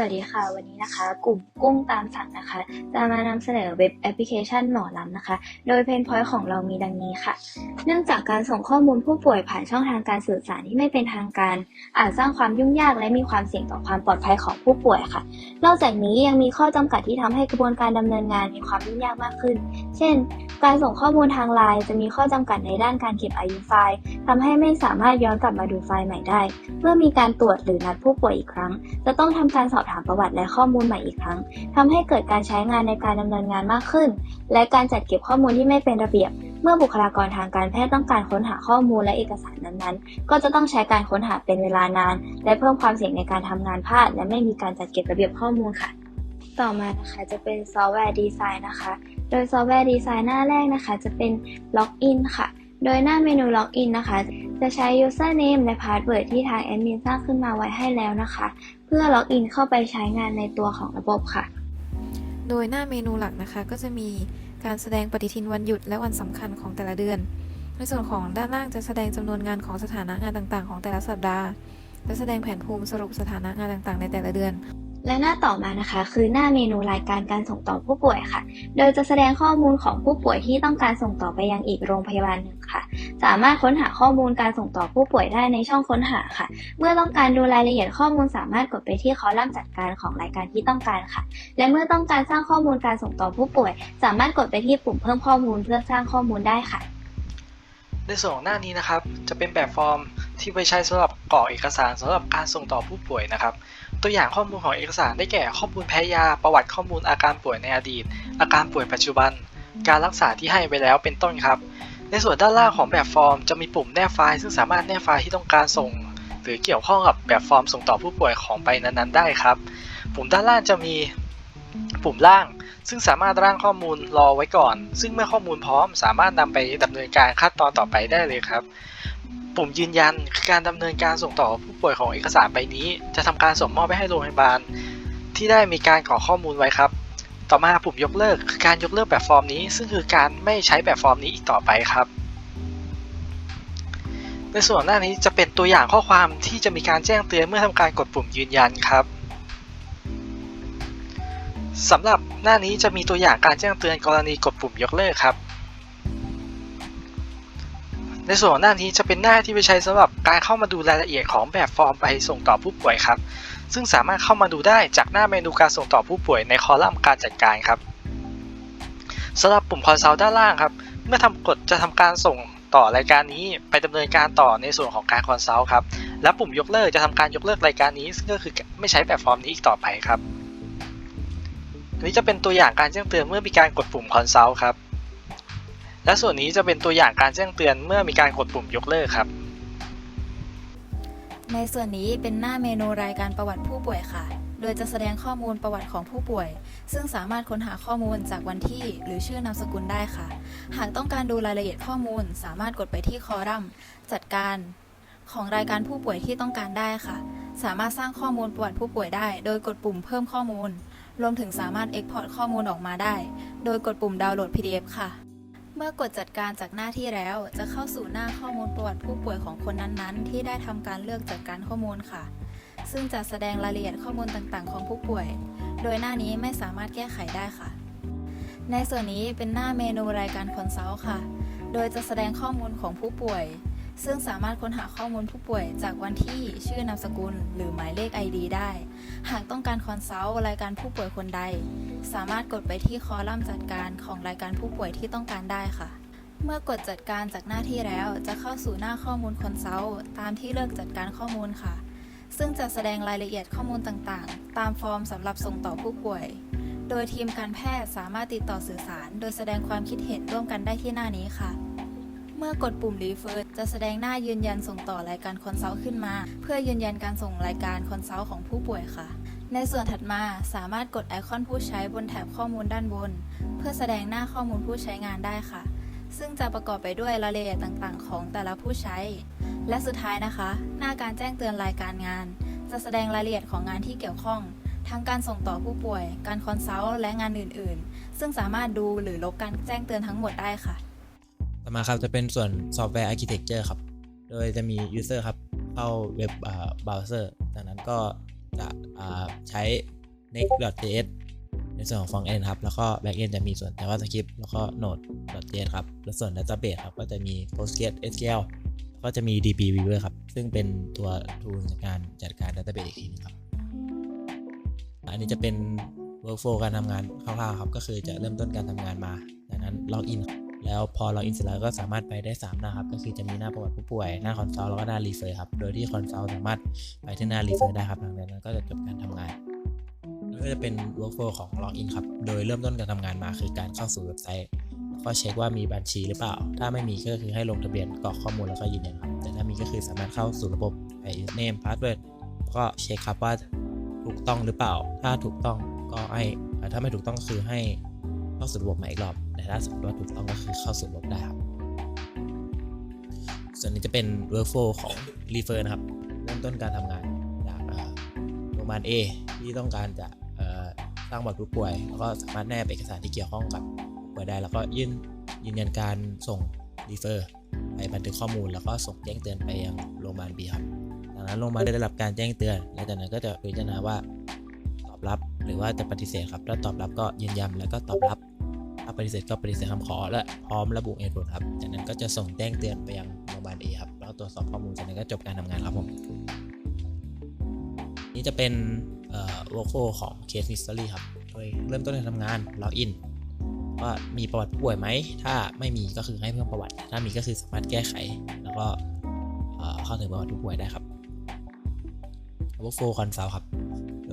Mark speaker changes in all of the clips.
Speaker 1: สวัสดีค่ะ วันนี้นะคะ กลุ่มกุ้งตามสั่งนะคะ จะมานำเสนอเว็บแอปพลิเคชันหมอลำนะคะ โดยเพนพอยต์ของเรามีดังนี้ค่ะ เนื่องจากการส่งข้อมูลผู้ป่วยผ่านช่องทางการสื่อสารที่ไม่เป็นทางการ อาจสร้างความยุ่งยากและมีความเสี่ยงต่อความปลอดภัยของผู้ป่วยค่ะ นอกจากนี้ยังมีข้อจำกัดที่ทำให้กระบวนการดำเนินงานมีความยุ่งยากมากขึ้น เช่น การส่งข้อมูลทางไลน์จะมีข้อจำกัดในด้านการเก็บอายุไฟล์ทำให้ไม่สามารถย้อนกลับมาดูไฟล์ใหม่ได้ เมื่อมีการตรวจหรือนัดผู้ป่วยอีกครั้ง จะต้องทำการสอบถามประวัติและข้อมูลใหม่อีกครั้งทำให้เกิดการใช้งานในการดำเนินงานมากขึ้น และการจัดเก็บข้อมูลที่ไม่เป็นระเบียบ เมื่อบุคลากรทางการแพทย์ต้องการค้นหาข้อมูลและเอกสารนั้นๆ ก็จะต้องใช้การค้นหาเป็นเวลานาน และเพิ่มความเสี่ยงในการทำงานพลาด และไม่มีการจัดเก็บระเบียบข้อมูลค่ะ ต่อมานะคะจะเป็นซอฟต์แวร์ดีไซน์นะคะ โดยซอฟต์แวร์ดีไซน์หน้าแรกนะคะ จะเป็นล็อกอินค่ะ โดยหน้าเมนูล็อกอินนะคะ จะใช้ username และ password ที่ทางแอดมินสร้างขึ้นมาไว้ให้แล้วนะคะ เพื่อล็อกอินเข้าไปใช้งานในตัวของระบบค่ะ
Speaker 2: โดยหน้าเมนูหลักนะคะ ก็จะมีการแสดงปฏิทินวันหยุดและวันสำคัญของแต่ละเดือน ในส่วนของด้านล่างจะแสดงจำนวนงานของสถานะงานต่างๆ ของแต่ละสัปดาห์ และแสดงแผนภูมิสรุปสถานะงานต่างๆ ในแต่ละเดือน
Speaker 1: และหน้าต่อมานะคะ คือหน้าเมนูรายการการส่งต่อผู้ป่วยค่ะ โดยจะแสดงข้อมูลของผู้ป่วยที่ต้องการส่งต่อไปยังอีกโรงพยาบาลหนึ่งค่ะ สามารถค้นหาข้อมูลการส่งต่อผู้ป่วยได้ในช่องค้นหาค่ะ เมื่อต้องการดูรายละเอียดข้อมูลสามารถกดไปที่คอลัมน์จัดการของรายการที่ต้องการค่ะ และเมื่อต้องการสร้างข้อมูลการส่งต่อผู้ป่วย สามารถกดไปที่ปุ่มเพิ่มข้อมูลเพื่อสร้างข้อมูลได้ค่ะ
Speaker 3: ในส่วนของหน้านี้นะครับ จะเป็นแบบฟอร์มที่ไว้ใช้สำหรับกรอกเอกสารสำหรับการส่งต่อผู้ป่วยนะครับ ตัวอย่างข้อมูลของเอกสารได้แก่ข้อมูลแพ้ยา ประวัติข้อมูลอาการป่วยในอดีต อาการป่วยปัจจุบัน การรักษาที่ให้ไปแล้วเป็นต้นครับ ในส่วนด้านล่างของแบบฟอร์มจะมีปุ่มแนบไฟล์ ซึ่งสามารถแนบไฟล์ที่ต้องการส่ง หรือเกี่ยวข้องกับแบบฟอร์มส่งต่อผู้ป่วยของไปนั้นๆ ได้ครับ ปุ่มด้านล่างจะมีปุ่มล่าง ซึ่งสามารถร่างข้อมูลรอไว้ก่อน ซึ่งเมื่อข้อมูลพร้อม สามารถนำไปดำเนินการขั้นตอนต่อไปได้เลยครับ ปุ่มยืนยันคือการดำเนินการส่งต่อผู้ป่วยของเอกสารใบนี้ จะทำการส่งมอบไปให้โรงพยาบาล ที่ได้มีการกรอกข้อมูลไว้ครับ ต่อมาปุ่มยกเลิกคือการยกเลิกแบบฟอร์มนี้ ซึ่งคือการไม่ใช้แบบฟอร์มนี้อีกต่อไปครับ ในส่วนหน้านี้จะเป็นตัวอย่างข้อความที่จะมีการแจ้งเตือนเมื่อทำการกดปุ่มยืนยันครับสำหรับหน้านี้จะมีตัวอย่างการแจ้งเตือนกรณีกดปุ่มยกเลิกครับ ในส่วนของหน้านี้จะเป็นหน้าที่ไปใช้สำหรับการเข้ามาดูรายละเอียดของแบบฟอร์มไปส่งต่อผู้ป่วยครับ ซึ่งสามารถเข้ามาดูได้จากหน้าเมนูการส่งต่อผู้ป่วยในคอลัมน์การจัดการครับสำหรับปุ่มคอนซัลท์ด้านล่างครับ เมื่อทำกดจะทำการส่งต่อรายการนี้ไปดำเนินการต่อในส่วนของการคอนซัลท์ครับ และปุ่มยกเลิกจะทำการยกเลิกรายการนี้ซึ่งก็คือไม่ใช้แบบฟอร์มนี้อีกต่อไปครับอันนี้จะเป็นตัวอย่างการแจ้งเตือนเมื่อมีการกดปุ่มคอนซัลท์ครับ และส่วนนี้จะเป็นตัวอย่างการแจ้งเตือนเมื่อมีการกดปุ่มยกเลิกครับ
Speaker 2: ในส่วนนี้เป็นหน้าเมนูรายการประวัติผู้ป่วยค่ะ โดยจะแสดงข้อมูลประวัติของผู้ป่วย ซึ่งสามารถค้นหาข้อมูลจากวันที่หรือชื่อนามสกุลได้ค่ะ หากต้องการดูรายละเอียดข้อมูล สามารถกดไปที่คอลัมน์จัดการของรายการผู้ป่วยที่ต้องการได้ค่ะ สามารถสร้างข้อมูลประวัติผู้ป่วยได้ โดยกดปุ่มเพิ่มข้อมูล รวมถึงสามารถ Export ข้อมูลออกมาได้ โดยกดปุ่มดาวน์โหลด PDF ค่ะ เมื่อกดจัดการจากหน้าที่แล้ว จะเข้าสู่หน้าข้อมูลประวัติผู้ป่วยของคนนั้นๆ ที่ได้ทำการเลือกจัดการข้อมูลค่ะ ซึ่งจะแสดงรายละเอียดข้อมูลต่างๆ ของผู้ป่วย โดยหน้านี้ไม่สามารถแก้ไขได้ค่ะ ในส่วนนี้เป็นหน้าเมนูรายการคอนซัลท์ค่ะ โดยจะแสดงข้อมูลของผู้ป่วย ซึ่งสามารถค้นหาข้อมูลผู้ป่วยจากวันที่ชื่อนามสกุล หรือหมายเลข ID ได้ หากต้องการคอนซัลท์รายการผู้ป่วยคนใด สามารถกดไปที่คอลัมน์จัดการของรายการผู้ป่วยที่ต้องการได้ค่ะเมื่อกดจัดการจากหน้าที่แล้วจะเข้าสู่หน้าข้อมูลคอนซัลท์ตามที่เลือกจัดการข้อมูลค่ะ ซึ่งจะแสดงรายละเอียดข้อมูลต่างๆ ตามฟอร์มสำหรับส่งต่อผู้ป่วย โดยทีมการแพทย์สามารถติดต่อสื่อสาร โดยแสดงความคิดเห็นร่วมกันได้ที่หน้านี้ค่ะ เมื่อกดปุ่ม Refer จะแสดงหน้ายืนยันส่งต่อรายการคอนซัลท์ขึ้นมา เพื่อยืนยันการส่งรายการคอนซัลท์ของผู้ป่วยค่ะ ในส่วนถัดมาสามารถกดไอคอนผู้ใช้บนแถบข้อมูลด้านบน เพื่อแสดงหน้าข้อมูลผู้ใช้งานได้ค่ะ ซึ่งจะประกอบไปด้วยรายละเอียดต่างๆ ของแต่ละผู้ใช้ และสุดท้ายนะคะ หน้าการแจ้งเตือนรายการงาน จะแสดงรายละเอียดของงานที่เกี่ยวข้องทั้งการส่งต่อผู้ป่วย การคอนซัลท์ และงานอื่น ๆ ซึ่งสามารถดูหรือลบการแจ้งเตือนทั้งหมดได้ค่ะ
Speaker 4: ต่อมาครับจะเป็นส่วนซอฟต์แวร์ Architecture ครับ โดยจะมี User ครับ เข้าเว็บเบราว์เซอร์จากนั้นก็จะใช้ next.js ในส่วนของ front end ครับ แล้วก็ back end จะมีส่วน javascript แล้วก็ node.js ครับ แล้วส่วน database ครับ ก็จะมี postgresql ก็จะมี dbweaver ครับ ซึ่งเป็นตัว tool ในการจัดการ database อีกทีนึงครับ อันนี้จะเป็น workflow การทำงานคร่าวๆครับ ก็คือจะเริ่มต้นการทำงานมา จากนั้น log in แล้วพอ log in เสร็จแล้วก็สามารถไปได้ 3 หน้าครับ ก็คือจะมีหน้าประวัติผู้ป่วย หน้า consult แล้วก็หน้า refer ครับ โดยที่ consult สามารถไปที่หน้า refer ได้ครับหลังจากนั้นก็จะจบการทำงานแล้วก็จะเป็น workflow ของ login ครับ โดยเริ่มต้นการทำงานมาคือการเข้าสู่เว็บไซต์แล้วก็เช็คว่ามีบัญชีหรือเปล่า ถ้าไม่มีก็คือให้ลงทะเบียนกรอกข้อมูลแล้วก็ยืนยันครับ แต่ถ้ามีก็คือสามารถเข้าสู่ระบบ username password แล้วก็เช็คครับว่าถูกต้องหรือเปล่า ถ้าถูกต้องก็ให้เอ่ถ้าไม่ถูกต้องคือให้เข้าสู่ระบบใหม่อีกรอบ แต่ถ้าสมมติว่าถูกต้องก็คือเข้าสู่ระบบได้ครับ ส่วนนี้จะเป็น workflow ของ refer นะครับ เริ่มต้นการทำงานจากโรงพยาบาล A ที่ต้องการจะสร้างบัตรผู้ป่วย แล้วก็สามารถแนบเอกสารที่เกี่ยวข้องกับผู้ป่วยได้ แล้วก็ยื่นยืนยันการส่ง refer ไปบันทึกข้อมูลแล้วก็ส่งแจ้งเตือนไปยังโรงพยาบาล B ครับจากนั้นโรงพยาบาลได้รับการแจ้งเตือน และจากนั้นก็จะพิจารณาว่าตอบรับหรือว่าจะปฏิเสธครับ ถ้าตอบรับก็ยืนยันแล้วก็ตอบรับ ถ้าปฏิเสธก็ปฏิเสธคำขอและพร้อมระบุเหตุผลครับ จากนั้นก็จะส่งแจ้งเตือนไปยังโรงพยาบาล A ครับ แล้วตรวจสอบข้อมูลจากนั้นก็จบการทำงานครับผม นี่จะเป็นเอ่อ workflow ของ case history ครับ โดยเริ่มต้นการทำงาน login ว่ามีประวัติป่วยไหม ถ้าไม่มีก็คือให้เพิ่มประวัติ ถ้ามีก็คือสามารถแก้ไข แล้วก็เอ่อเข้าถึงประวัติผู้ป่วยได้ครับ workflow consult ครับ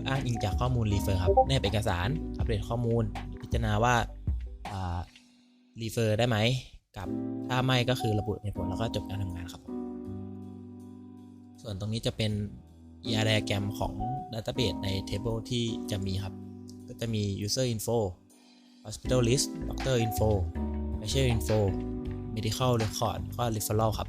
Speaker 4: อ้างอิงจากข้อมูล refer ครับแนบเอกสาร อัปเดตข้อมูล พิจารณาว่า อ่า refer ได้ไหมกับถ้าไม่ก็คือระบุเหตุผลแล้วก็จบการทำงานครับ ส่วนตรงนี้จะเป็น ER diagram ของ database ใน table ที่จะมีครับ ก็จะมี user info hospital list doctor info patient info medical record แล้วก็ referral ครับ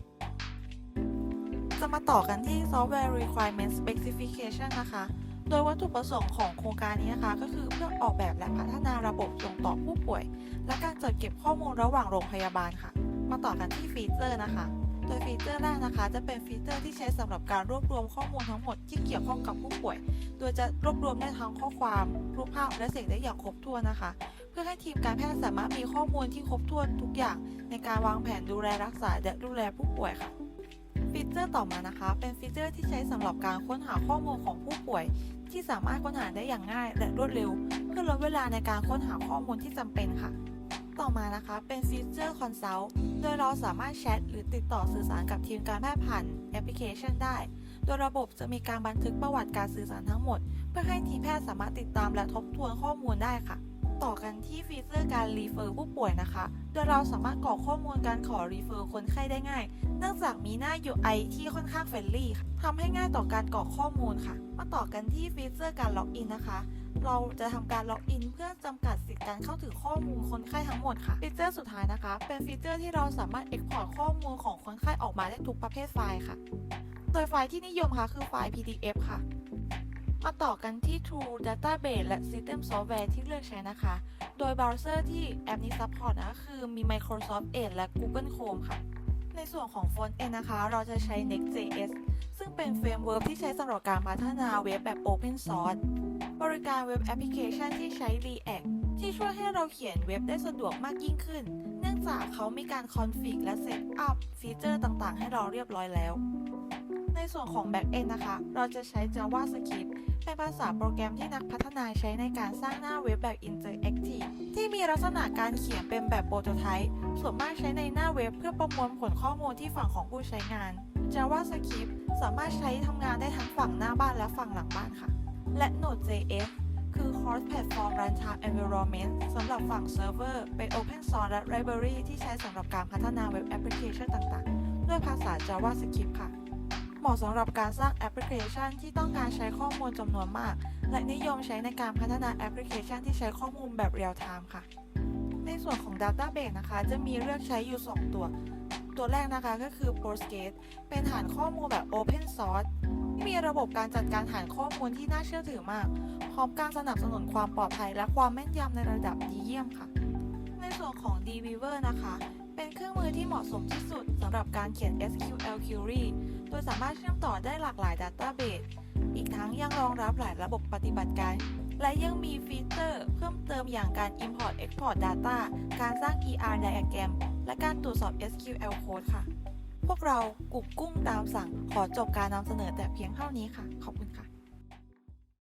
Speaker 5: จะมาต่อกันที่ Software Requirement Specification นะคะ โดยวัตถุประสงค์ของโครงการนี้นะคะ ก็คือเพื่อออกแบบและพัฒนาระบบส่งต่อผู้ป่วย และการจัดเก็บข้อมูลระหว่างโรงพยาบาลค่ะ มาต่อกันที่ฟีเจอร์นะคะ โดยฟีเจอร์แรกนะคะ จะเป็นฟีเจอร์ที่ใช้สำหรับการรวบรวมข้อมูลทั้งหมดที่เกี่ยวข้องกับผู้ป่วย โดยจะรวบรวมได้ทั้งข้อความ รูปภาพและเสียงได้อย่างครบถ้วนนะคะ เพื่อให้ทีมการแพทย์สามารถมีข้อมูลที่ครบถ้วนทุกอย่าง ในการวางแผนดูแลรักษาและดูแลผู้ป่วยค่ะฟีเจอร์ต่อมานะคะ เป็นฟีเจอร์ที่ใช้สำหรับการค้นหาข้อมูลของผู้ป่วย ที่สามารถค้นหาได้อย่างง่ายและรวดเร็ว เพื่อลดเวลาในการค้นหาข้อมูลที่จำเป็นค่ะ ต่อมานะคะเป็นฟีเจอร์คอนซัลท์โดยเราสามารถแชทหรือติดต่อสื่อสารกับทีมการแพทย์ผ่านแอปพลิเคชันได้ โดยระบบจะมีการบันทึกประวัติการสื่อสารทั้งหมด เพื่อให้ทีมแพทย์สามารถติดตามและทบทวนข้อมูลได้ค่ะ ต่อกันที่ฟีเจอร์การรีเฟอร์ผู้ป่วยนะคะ โดยเราสามารถกรอกข้อมูลการขอรีเฟอร์คนไข้ได้ง่าย เนื่องจากมีหน้า UI ที่ค่อนข้างเฟรนลี่ทำให้ง่ายต่อการกรอกข้อมูลค่ะ มาต่อกันที่ฟีเจอร์การล็อกอินนะคะเราจะทำการล็อกอินเพื่อจำกัดสิทธิการเข้าถึงข้อมูลคนไข้ทั้งหมดค่ะ ฟีเจอร์สุดท้ายนะคะ เป็นฟีเจอร์ที่เราสามารถ Export ข้อมูลของคนไข้ออกมาได้ทุกประเภทไฟล์ค่ะ โดยไฟล์ที่นิยมค่ะคือไฟล์ PDF ค่ะ มาต่อกันที่ True Database และ System Software ที่เลือกใช้นะคะ โดยเบราว์เซอร์ที่แอปนี้ซัพพอร์ตนะคือมี Microsoft Edge และ Google Chrome ค่ะ ในส่วนของ Front End นะคะ เราจะใช้ Next.js ซึ่งเป็นเฟรมเวิร์กที่ใช้สำหรับการพัฒนาเว็บแบบ Open Source บริการเว็บแอปพลิเคชันที่ใช้ React ที่ช่วยให้เราเขียนเว็บได้สะดวกมากยิ่งขึ้น เนื่องจากเขามีการคอนฟิกและเซตอัพฟีเจอร์ต่างๆ ให้เราเรียบร้อยแล้ว ในส่วนของ Backend นะคะ เราจะใช้ JavaScript เป็นภาษาโปรแกรมที่นักพัฒนาใช้ในการสร้างหน้าเว็บแบบ Interactive ที่มีลักษณะการเขียนเป็นแบบโปรโตไทป์ส่วนมากใช้ในหน้าเว็บเพื่อประมวลผลข้อมูลที่ฝั่งของผู้ใช้งาน JavaScript สามารถใช้ทำงานได้ทั้งฝั่งหน้าบ้านและฝั่งหลังบ้านค่ะ และ Node.js คือ Cross Platform Runtime Environment สำหรับฝั่งเซิร์ฟเวอร์เป็น Open Source และ Library ที่ใช้สำหรับการพัฒนาเว็บแอปพลิเคชันต่างๆ ด้วยภาษา JavaScript ค่ะ มาะสำหรับการสร้างแอปพลิเคชันที่ต้องการใช้ข้อมูลจำนวนมาก และนิยมใช้ในการพัฒนาแอปพลิเคชันที่ใช้ข้อมูลแบบเรียลไทม์ค่ะ ในส่วนของ Database นะคะ จะมีเลือกใช้อยู่ 2 ตัว ตัวแรกนะคะก็คือ Postgres เป็นฐานข้อมูลแบบ Open Source ที่มีระบบการจัดการฐานข้อมูลที่น่าเชื่อถือมาก พร้อมการสนับสนุนความปลอดภัย และความแม่นยำในระดับดีเยี่ยมค่ะ ในส่วนของ dbeaver นะคะ เป็นเครื่องมือที่เหมาะสมที่สุดสำหรับการเขียน SQL query โดยสามารถเชื่อมต่อได้หลากหลาย Database อีกทั้งยังรองรับหลายระบบปฏิบัติการ และยังมีฟีเจอร์เพิ่มเติมอย่างการ Import Export Data การสร้าง ER Diagram และการตรวจสอบ SQL Code ค่ะ พวกเรากุ๊กกุ้งตามสั่งขอจบการนำเสนอแต่เพียงเท่านี้ค่ะ ขอบคุณค่ะ